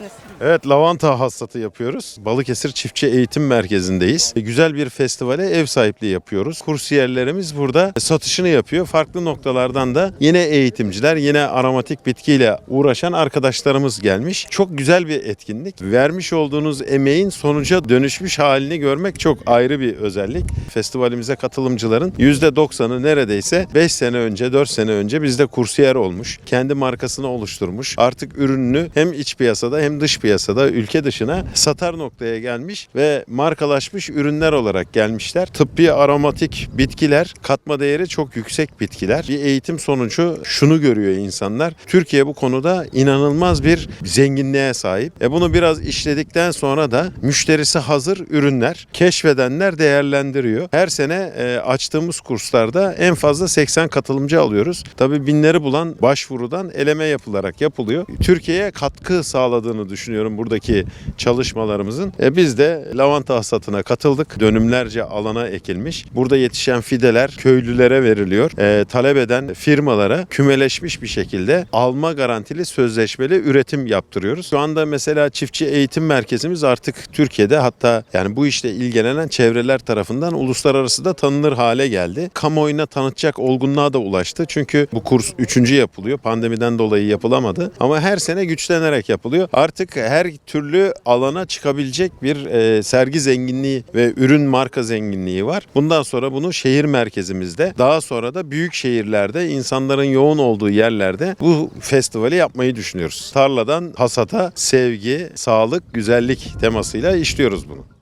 misiniz? Evet lavanta hasatı yapıyoruz. Balıkesir Çiftçi Eğitim Merkezi'ndeyiz. E, Güzel bir festivale ev sahipliği yapıyoruz. Kursiyerlerimiz burada satışını yapıyor. Farklı noktalardan da yine eğitimciler, yine aromatik bitkiyle uğraşan arkadaşlarımız gelmiş. Çok güzel bir etkinlik. Vermiş olduğunuz emeğin sonuca dönüşmüş halini görmek çok ayrı bir özellik. Festivalimize katılımcıların %90'ı neredeyse 5 sene önce, 4 sene önce bizde kursiyer olmuş. Kendi markasını oluşturmuş. Artık ürününü hem iç piyasada hem dış piyasada ülke dışına satar noktaya gelmiş ve markalaşmış ürünler olarak gelmişler. Tıbbi aromatik bitkiler, katma değeri çok yüksek bitkiler. Bir eğitim sonucu şunu görüyor insanlar. Türkiye bu konuda inanılmaz bir zenginliğe sahip. E bunu biraz işledikten sonra da müşterisi hazır ürünler keşfedenler değerlendiriyor. Her sene e, açtığımız kurslarda en fazla 80 katılımcı alıyoruz. Tabii binleri bulan başvurudan eleme yapılarak yapılıyor. Türkiye'ye katkı sağladığını düşünüyorum buradaki çalışmalarımızın. E, biz de lavanta hasatına katıldık. Dönümlerce alana ekilmiş. Burada yetişen fideler köylülere veriliyor. E, talep eden firmalara kümeleşmiş bir şekilde alma garantili sözleşmeli üretim yaptırıyoruz. Şu anda mesela çiftçi eğitim merkezimiz artık Türkiye'de hatta yani bu işle ilgilenen çevreler tarafından uluslararası da tanınır hale geldi. Kamuoyuna tanıtacak olgunluğa da ulaştı. Çünkü bu kurs üçüncü yapılıyor. Pandemiden dolayı yapılamadı. Ama her sene güçlenerek yapılıyor. Artık her türlü alana çıkabilecek bir e, sergi zenginliği ve ürün marka zenginliği var. Bundan sonra bunu şehir merkezimizde daha sonra da büyük şehirlerde insanların yoğun olduğu yerlerde bu festivali yapmayı düşünüyoruz. Tarladan hasata sevgi, sağlık, güzellik temasıyla işliyoruz bunu.